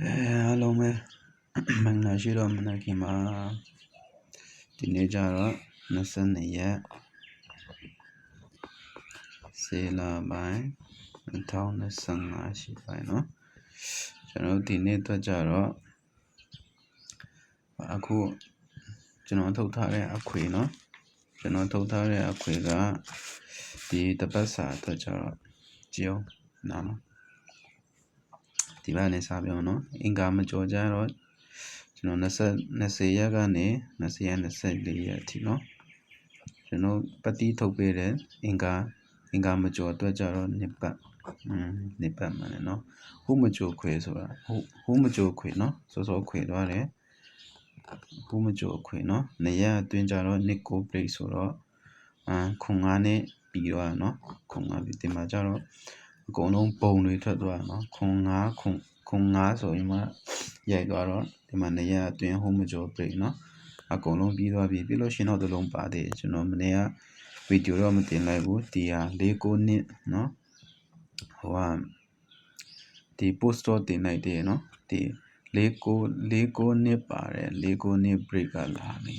အဲအားလုံးပဲမင်္ဂလာရှိတော့မနက်ခင်းပါဒီနေ့ကျတော့22ရက်စေလာပိုင်း2025ရှိပိုင်းเนาะကျွန်တော်ဒီနေ့အတွက်ကြတော့အခုကျွန်တော်ထုတ်ထားတဲ့အခွေเนาะကျွန်တော်ထုတ်ထားတဲ့အခွေကဒီတပတ်စာအတွက်ကြတော့ကြည့်အောင်နားနော် ဒီဘက်နဲ့စပြောင်းနော်အင်္ဂါမကြော်ကြတော့ကျွန်တော်20 20ရက်ကနေ20ရက်24ရက်အထိနော်ကျွန်တော်ပတိထုတ်ပေးတယ်အင်္ဂါအင်္ဂါမကြော်အတွက်ကြတော့နှစ်ပတ်อืมနှစ်ပတ်မှန်တယ်နော်ဟိုမကြော်ခွေဆိုတာဟိုဟိုမကြော်ခွေနော်စောစောခွေသွားတယ်ဟိုမကြော်ခွေနော်နေရက်အတွင်းကြတော့နှစ်ကို break ဆိုတော့အာခုံငါးနဲ့ပြီးတော့နော်ခုံငါးပြီးဒီမှာကြတော့ အကုန်လုံးပုံတွေထွက်သွားနော်ခုံငါးခုံခုံငါးဆိုရင်မှရိုက်သွားတော့ဒီမှာနေရအတွင်း home major break နော်အကုန်လုံးပြီးသွားပြီပြီးလို့ရှင်းတော့တစ်လုံးပါတယ်ကျွန်တော်မနေ့ကဗီဒီယိုတော့မတင်လိုက်ဘူးဒီဟာ၄၉နှစ်နော်ဟိုကဒီ post တော့တင်လိုက်တယ်နော်ဒီ၄၉၄၉နှစ်ပါတယ်၄၉နှစ် break ကလာနေ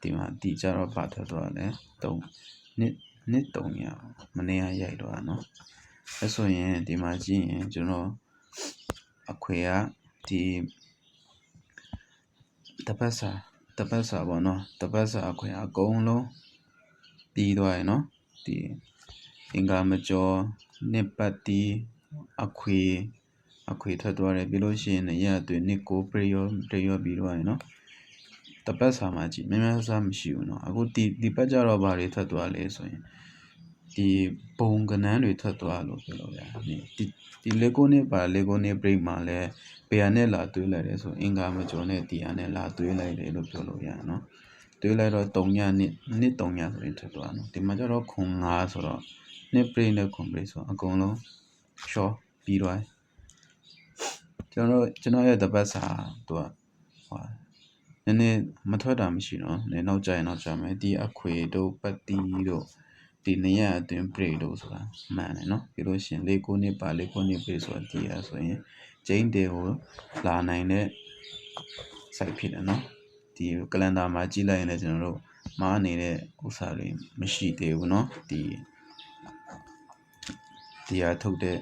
ဒီမှာဒီကြတော့ပါထွက်သွားတယ်၃နှစ် နှစ်300မနေ့ကရိုက်တော့နော်အဲဆိုရင်ဒီမှာကြည့်ရင်ကျွန်တော်အခွေကဒီတပတ်စာတပတ်စာပေါ့နော်တပတ်စာအခွေအကုန်လုံးပြီးသွားရနော်ဒီအင်္ဂါမကျော်နှစ်ပတ်တီအခွေအခွေထွက်သွားတယ်ပြီးလို့ရှိရင်ရက်အတွင်းနှစ်ကိုပရိယောပရိယောပြီးတော့ရနော် တပတ်စာမှာကြည့်များများစားမရှိဘူးเนาะအခုဒီဒီပတ်ကြတော့ဘာတွေထွက်သွားလဲဆိုရင်ဒီပုံကနန်းတွေထွက်သွားလို့ပြောလို့ရတယ်ဒီဒီလေကိုနဲ့ပါလေကိုနဲ့ break မှာလဲပေရနဲ့လာတွေးလိုက်တယ်ဆိုအင်္ဂါမကျော်နဲ့တီယာနဲ့လာတွေးလိုက်တယ်လို့ပြောလို့ရတယ်နော်တွေးလိုက်တော့3ညနှစ်နှစ်3ညဆိုရင်ထွက်သွားနော်ဒီမှာကျတော့ခွန်9ဆိုတော့နှစ် break နဲ့ခွန် break ဆိုအကုန်လုံး short ပြီးသွားကျွန်တော်ကျွန်တော်ရဲ့တပတ်စာသူကဟို နည်းနည်းမထွက်တာမရှိတော့နည်းနောက်ကျရင်နောက်ကျမယ်ဒီအခွေတို့ပတ်တီတို့ဒီနှစ်ရက်အတွင်း break လို့ဆိုတာမှန်တယ်နော်ပြီးလို့ရှိရင်၄ခုနှစ်ပါ၄ခုနှစ် break ဆိုတာကြည့်ရဆိုရင်ကျင်းတယ်ကိုလာနိုင်တဲ့ site ဖြစ်တယ်နော်ဒီ calendar မှာကြည့်လိုက်ရင်လည်းကျွန်တော်တို့မားနေတဲ့ဥစ္စာတွေမရှိသေးဘူးเนาะဒီဒီဟာထုတ်တဲ့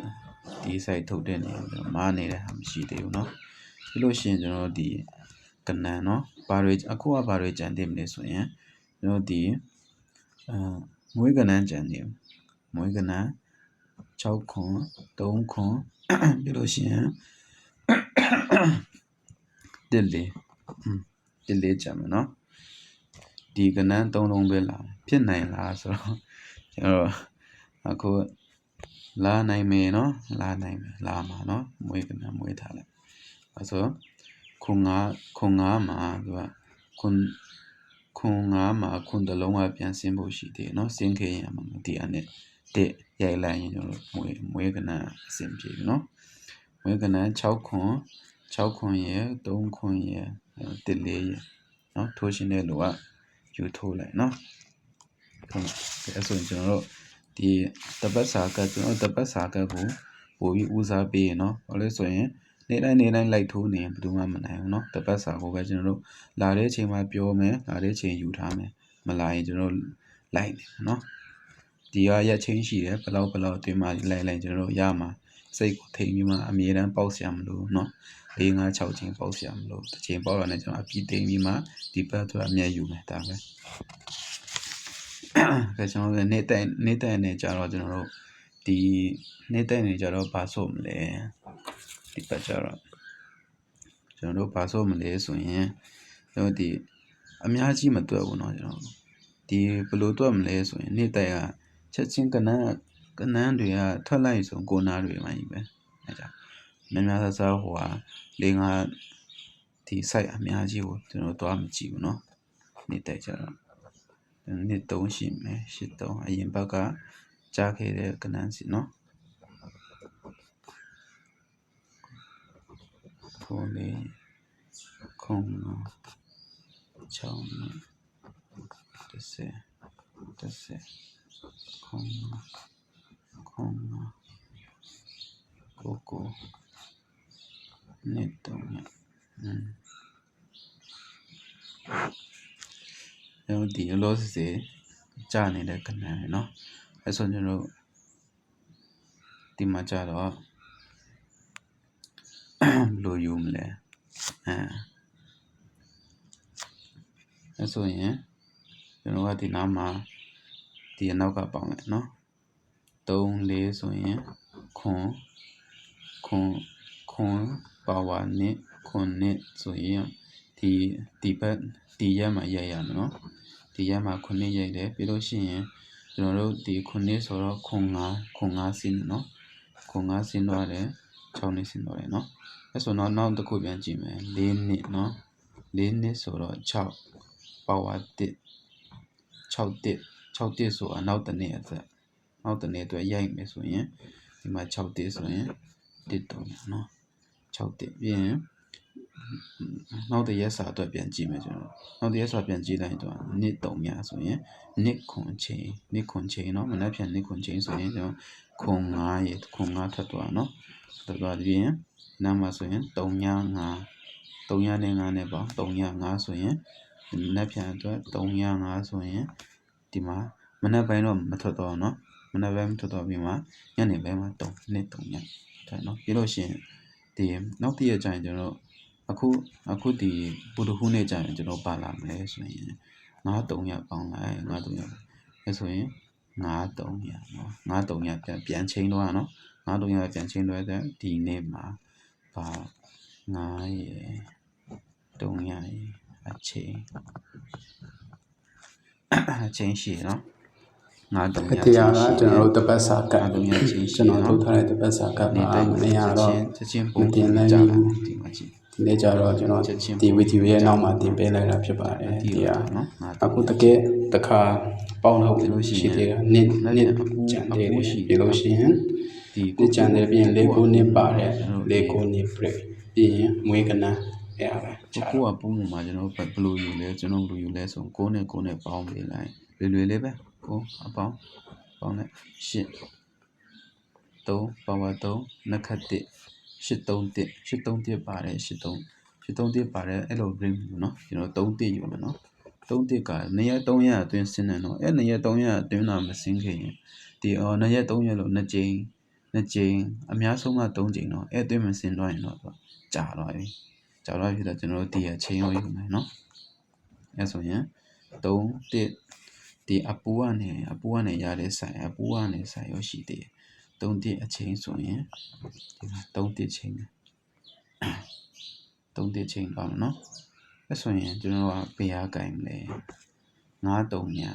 ဒီ site ထုတ်တဲ့နေရာမားနေတဲ့ဟာမရှိသေးဘူးเนาะပြီးလို့ရှိရင်ကျွန်တော်ဒီ ကနန်နော်ဘာတွေအခုကဘာတွေကြံသေးမလဲဆိုရင်ကျွန်တော်ဒီအမွေးကနန်ကြံသေးမွေးကနန်6ခွန်3ခွန်ပြီးလို့ရှိရင်တက်လေတက်လေကြံမယ်နော်ဒီကနန်း၃လုံးပဲလာဖြစ်နိုင်လားဆိုတော့ကျွန်တော်အခုလာနိုင်မယ်နော်လာနိုင်မယ်လာမှာနော်မွေးကနန်းမွေးထားလိုက်အဲဆို ခုငါခုငါမှာသူကခုခွန်9မှာခွန်တစ်လုံးကပြန်ဆင်းဖို့ရှိသေးတယ်เนาะဆင်းခဲ့ရင်မှာဒီအနဲ့တဲ့ရိုက်လိုက်ရင်ကျွန်တော်မွေးမွေးကနန်းအဆင်ပြေပြီเนาะမွေးကနန်း6ခွန်6ခွန်ရယ်3ခွန်ရယ်1လေးရယ်เนาะထိုးရှင်တဲ့လူကယူထိုးလိုက်เนาะဟုတ်ကဲ့ဆိုရင်ကျွန်တော်တို့ဒီတပတ်စာကကျွန်တော်တပတ်စာကကိုပို့ပြီးဦးစားပေးရเนาะဘာလို့ဆိုရင် နေ့တိုင်းနေ့တိုင်းလိုက်ထိုးနေရင်ဘယ်သူမှမနိုင်ဘူးเนาะတပတ်စာကိုပဲကျွန်တော်တို့လာတဲ့ချိန်မှာပြောမယ်လာတဲ့ချိန်ယူထားမယ်မလာရင်ကျွန်တော်တို့လိုက်နေเนาะဒီကရက်ချင်းရှိတယ်ဘယ်လောက်ဘယ်လောက်အတွင်းမှာလိုက်လိုက်ကျွန်တော်တို့ရမှာစိတ်ကိုထိန်ပြီးမှအမြဲတမ်းပေါက်ဆရာမလို့เนาะ၄၅6ချိန်ပေါက်ဆရာမလို့တစ်ချိန်ပေါက်ရတဲ့ကျွန်တော်အပြည့်သိမ်းပြီးမှဒီပတ်တော့အမြဲယူမယ်ဒါပဲကဲကျွန်တော်တို့နေ့တိုင်နေ့တိုင်နေကြတော့ကျွန်တော်တို့ဒီနေ့တိုင်နေကြတော့ဘာဆိုမလဲ ဒီပတ်ကြတော့ကျွန်တော်တို့ဘာဆိုမလဲဆိုရင်ကျွန်တော်ဒီအများကြီးမတွက်ဘူးเนาะကျွန်တော်ဒီဘယ်လိုတွက်မလဲဆိုရင်နေ့တိုင်ကချက်ချင်းကနန်းကနန်းတွေကထွက်လိုက်ဆိုကိုနာတွေမှကြီးပဲအဲကြောင့်များများဆဆဟိုဟာ၄၅ဒီ site အများကြီးကိုကျွန်တော်သွားမကြည့်ဘူးเนาะနေ့တိုင်ကြတော့နှစ်3ရှိမယ်8 3အရင်ဘက်ကကြားခဲ့တဲ့ကနန်းစီเนาะ 处理空啊，敲门，这些，这些，空啊，空啊，ここ、ネットに、うん。然后第二老是谁？家里的可能喏，还说就是，对嘛家的啊。 လို့ယူမလဲအဲအဲဆိုရင်ကျွန်တော်ကဒီနားမှာဒီအနောက်ကပေါင်းမယ်နော်3 4ဆိုရင်ခွန်ခွန်ခွန်ပါဝါနစ်ခွန်နစ်ဆိုရင်ဒီဒီဘက်ဒီရက်မှာရိုက်ရမယ်နော်ဒီရက်မှာခွန်နစ်ရိုက်တယ်ပြီးလို့ရှိရင်ကျွန်တော်တို့ဒီခွန်နစ်ဆိုတော့ခွန်9ခွန်9ဆင်းနော်ခွန်9ဆင်းသွားတယ် 6နှစ်ဆင်းတော့တယ်เนาะအဲဆိုတော့နောက်တစ်ခုပြန်ကြည့်မယ်4နှစ်เนาะ4နှစ်ဆိုတော့6ပါဝါ1 6တစ်6တစ်ဆိုတာနောက်တစ်နေ့အသက်နောက်တစ်နေ့အတွက်ရိုက်မယ်ဆိုရင်ဒီမှာ6တစ်ဆိုရင်တစ်တုံးเนาะ6တစ်ပြီးရင်နောက်တစ်ရက်စာအတွက်ပြန်ကြည့်မယ်ကျွန်တော်နောက်တစ်ရက်စာပြန်ကြည့်လိုက်တော့နှစ်တုံးများဆိုရင်နှစ်ခွန်ချိန်နှစ်ခွန်ချိန်เนาะမနက်ဖြန်နှစ်ခွန်ချိန်ဆိုရင်ကျွန်တော် ခွန်9ရေခွန်9ထပ်သွားเนาะထွက်သွားပြီးရင်နားမှာဆိုရင်3ည5 3ညနဲ့5နဲ့ပေါ့3ည5ဆိုရင်မနက်ဖြန်အတွက်3ည5ဆိုရင်ဒီမှာမနက်ပိုင်းတော့မထွက်တော့เนาะမနက်ပိုင်းမထွက်တော့ပြီးမှညနေပိုင်းမှာ3နှစ်3ညဒါเนาะပြီးလို့ရှိရင်ဒီနောက်တစ်ရက်ကျရင်ကျွန်တော်အခုအခုဒီပုဒ်ခုနေ့ကျရင်ကျွန်တော်ပါလာမလဲဆိုရင်9 3ညပေါင်းလိုက်9 3ညအဲဆိုရင် 9 3ညเนาะ9 3ညပြန်ပြန်ချိန်တော့เนาะ9 3ညပြန်ချိန်တော့တဲ့ဒီနေ့မှာပါ9ရယ်3ညရယ်အချိန်အချိန်ရှိเนาะ9 3ည အတရားကကျွန်တော်တို့တပတ်စာကပ် 9 3ညအချိန်ရှိ ကျွန်တော် เนาะ ထုတ်ထားတဲ့တပတ်စာကပ် နေ မှာ တိုင်း မနေ့ကတော့ ချက်ချင်း မ ပုံ တင်နိုင် ကြ ဘူး တာဒီမှာကြည့် ဒီနေ့ကျတော့ကျွန်တော် ချက်ချင်း ဒီဗီဒီယိုရဲ့နောက်မှာတင်ပေးလိုက်တာဖြစ်ပါတယ် ဒီ ဒီ လို ဟာ နော် အခုတကယ်တခါ ပေါင်းလို့ဒီလိုရှိရင်ရှိသေးတယ်နှစ်နောက်နှစ်အပူကျန်သေးတယ်အပူရှိပြီးလို့ရှိရင်ဒီဒီကျန်တယ်ပြီးရင်လေးခုနှစ်ပါတယ်ကျွန်တော်လေးခုနှစ် break ပြီးရင်မွေးကနန်းအဲ့ဒါပဲချာကိုကပုံမှန်မှာကျွန်တော်ဘယ်လိုယူလဲကျွန်တော်ဘယ်လိုယူလဲဆိုကိုနဲ့ကိုနဲ့ပေါင်းပေးလိုက်လွယ်လွယ်လေးပဲကိုအပေါင်းပေါင်းလိုက်ရှစ်3ပါဝါ3နှစ်ခတ်1 831 831ပါတယ်83 831ပါတယ်အဲ့လို ring ယူနော်ကျွန်တော်3တစ်ယူမယ်နော် 3တစ်က2ရက်3ရက်အတွင်းဆင်းတယ်နော်အဲ့2ရက်3ရက်အတွင်းတာမဆင်းခင်ရင်ဒီအော်2ရက်3ရက်လို့2ကြိမ်2ကြိမ်အများဆုံးက3ကြိမ်နော်အဲ့အတွင်းမဆင်းတော့ရင်တော့ကြာတော့ပြီကြာတော့ဖြစ်တော့ကျွန်တော်တို့ဒီရချိန်ရောယူမယ်နော်အဲ့ဆိုရင်3တစ်ဒီအပူကနေအပူကနေရတဲ့ဆိုင်အပူကနေဆိုင်ရောရှိသေးတယ်3တစ်အချိန်ဆိုရင်ဒီမှာ3တစ်ချိန်တယ်3တစ်ချိန်ပါမယ်နော် အဲ့ဆိုရင်ကျွန်တော်ကဘယ်ဟာကင်မလဲ9တုံညာ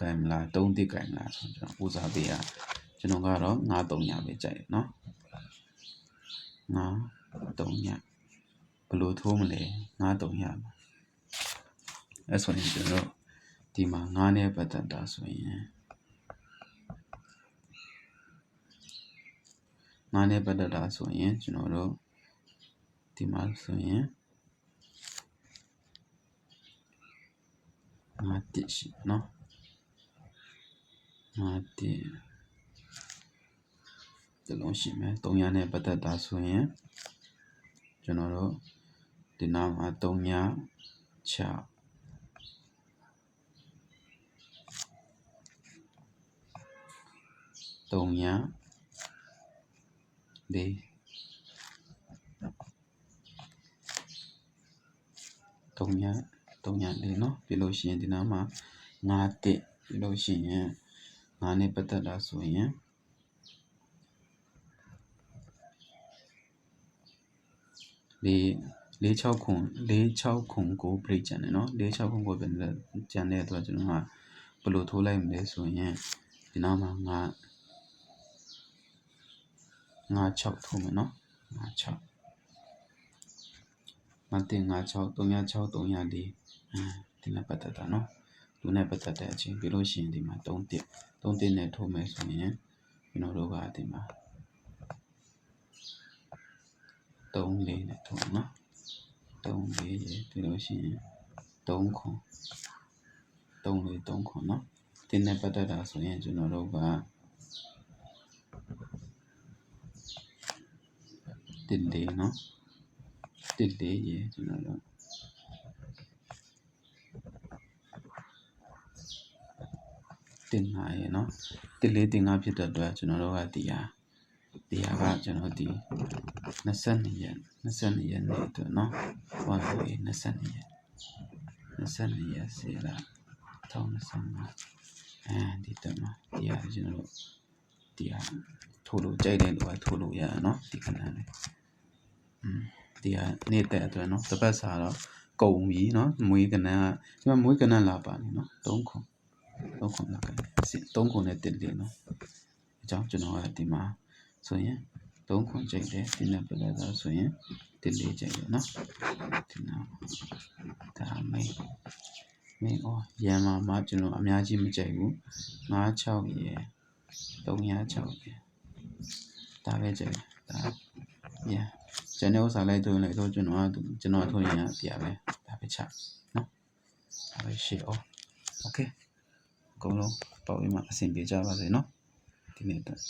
ကင်မလား3တစ်ကင်မလားဆိုတော့ကျွန်တော်ဦးစားပေးရကျွန်တော်ကတော့9တုံညာပဲကြိုက်တယ်နော်9တုံညာဘယ်လိုထိုးမလဲ9တုံညာပါအဲ့ဆိုရင်ကျွန်တော်ဒီမှာ9နဲ့ပတ်သက်တာဆိုရင်9နဲ့ပတ်သက်တာဆိုရင်ကျွန်တော်တို့ဒီမှာဆိုရင် ငါတစ်ရှိနော်ငါတစ်ဒီလုံးရှိမယ်300နဲ့ပတ်သက်တာဆိုရင်ကျွန်တော်တို့ဒီနားမှာ300 6 300 4 300 300လေးเนาะပြီးလို့ရှိရင်ဒီနားမှာ9တစ်ပြီးလို့ရှိရင်9နဲ့ပတ်သက်တာဆိုရင်လေးလေး6ခွန်လေး6ခွန်ကိုပြိတ်ကျန်တယ်เนาะလေး6ခွန်ကိုပြန်ကျန်တဲ့အတွက်ကျွန်တော်ကဘယ်လိုထိုးလိုက်မလဲဆိုရင်ဒီနားမှာ9 5 6ထိုးမယ်เนาะ5 6မတင်5 6 3 6 3 4အဲ ဒီနဲ့ပတ်သက်တာနော်လူနဲ့ပတ်သက်တဲ့အချင်းပြီးလို့ရှိရင်ဒီမှာ3တစ်3တစ်နဲ့ထိုးမယ်ဆိုရင်ကျွန်တော်တို့ကဒီမှာ3လေးနဲ့ထိုးနော်3လေးရေပြီးလို့ရှိရင်3ခွန်3လေး3ခွန်နော်ဒီနဲ့ပတ်သက်တာဆိုရင်ကျွန်တော်တို့ကတစ်လေးနော်တစ်လေးရေကျွန်တော်တို့ တင်ငါရေနော်တစ်လေးတင်ငါဖြစ်တဲ့အတွက်ကျွန်တော်တို့ကဒီဟာဒီဟာကကျွန်တော်ဒီ22ရက်22ရက်နေ့အတွက်နော်ဟောဆိုရင်22ရက်22ရက်စေလာ1025အဲဒီတက်မှာဒီဟာကျွန်တော်တို့ဒီဟာထိုးလို့ကြိုက်တဲ့လူကထိုးလို့ရရနော်ဒီခဏလေးอืมဒီဟာနေတဲ့အတွက်နော်တစ်ပတ်စာတော့ကုန်ပြီနော်မွေးကနန်းကဒီမှာမွေးကနန်းလာပါနေနော်3ခု 3ခုလာခဲ့3ခုနဲ့တက်တယ်နော်အကြောင်းကျွန်တော်ကဒီမှာဆိုရင်3ခုကြိုက်တယ်ဒီနေ့ပြလိုက်တာဆိုရင်တက်လေးကြိုက်တယ်နော်ဒီနောက်ဒါမိတ်မင်းဩရန်မာမှာကျွန်တော်အများကြီးမကြိုက်ဘူး96ရယ်306ရယ်ဒါပဲကြိုက်တယ်ဒါရန်ကျန်တဲ့ဥစ္စာလိုက်သွင်းလိုက်တော့ကျွန်တော်ကကျွန်တော်ထုတ်ရင်ရပြပဲဒါပဲချနော်ဒါပဲရှေ့ဩโอเคအ ကုန်လုံးပေါ့ပြီးမှအဆင်ပြေကြပါစေနော်ဒီနေ့တော့